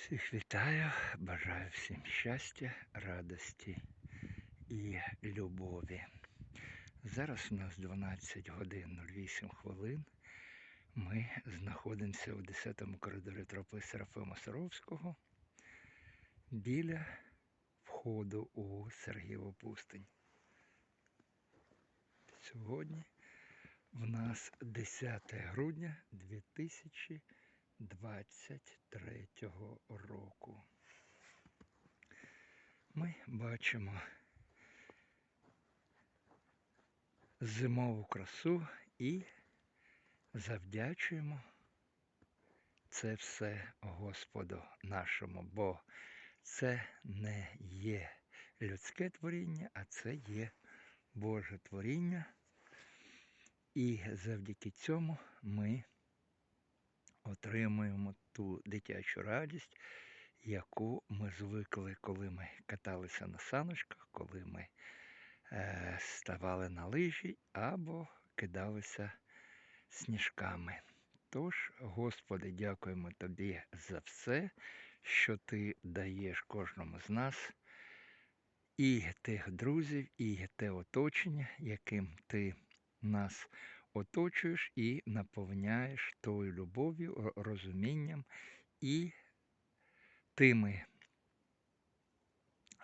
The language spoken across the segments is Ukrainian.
Всіх вітаю, бажаю всім щастя, радості і любові. Зараз у нас 12 годин 08 хвилин. Ми знаходимося у 10-му коридорі тропи Серафима Саровського біля входу у Сергієву пустинь. Сьогодні в нас 10 грудня 2023 року. Ми бачимо зимову красу і завдячуємо це все Господу нашому, бо це не є людське творіння, а це є Боже творіння. І завдяки цьому ми отримуємо ту дитячу радість, яку ми звикли, коли ми каталися на саночках, коли ми е, ставали на лижі або кидалися сніжками. Тож, Господи, дякуємо Тобі за все, що Ти даєш кожному з нас, і тих друзів, і те оточення, яким Ти нас оточуєш і наповняєш тою любов'ю, розумінням і тими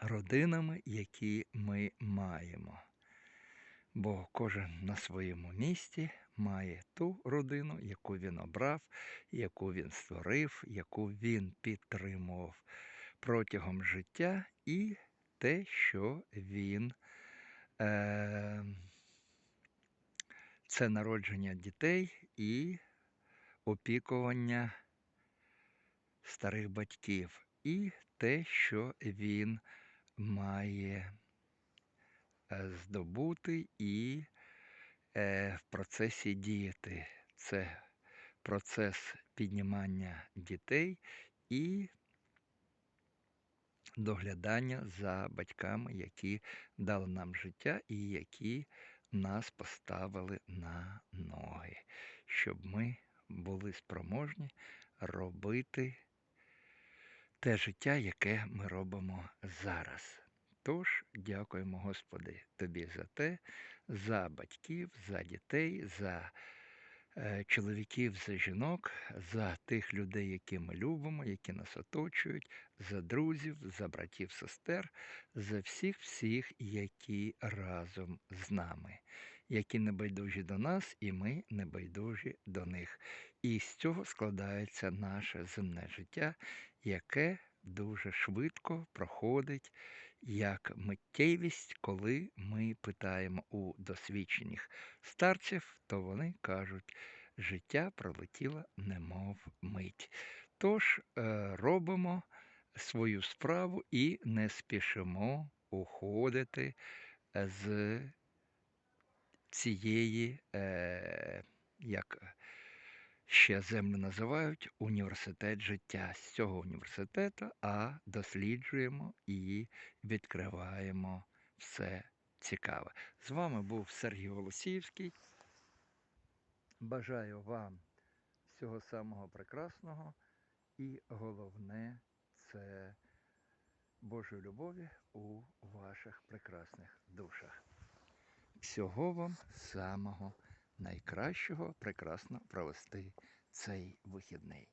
родинами, які ми маємо. Бо кожен на своєму місці має ту родину, яку він обрав, яку він створив, яку він підтримував протягом життя, і те, що він е, це народження дітей і опікування старих батьків, і те, що він має здобути і в процесі діяти. Це процес піднімання дітей і доглядання за батьками, які дали нам життя і які нас поставили на ноги, щоб ми були спроможні робити те життя, яке ми робимо зараз. Тож, дякуємо, Господи, Тобі за те, за батьків, за дітей, за чоловіків, за жінок, за тих людей, які ми любимо, які нас оточують, за друзів, за братів, сестер, за всіх всіх, які разом з нами, які не байдужі до нас, і ми не байдужі до них. І з цього складається наше земне життя, яке дуже швидко проходить як миттєвість, коли ми питаємо у досвідчених старців, то вони кажуть, життя пролетіло немов мить. Тож е, робимо свою справу і не спішимо уходити з цієї, е, як ще землю називають університет життя з цього університету, а досліджуємо і відкриваємо все цікаве. З вами був Сергій Голосіївський. Бажаю вам всього самого прекрасного і головне це Божої любові у ваших прекрасних душах. Всього вам самого найкращого прекрасно провести цей вихідний.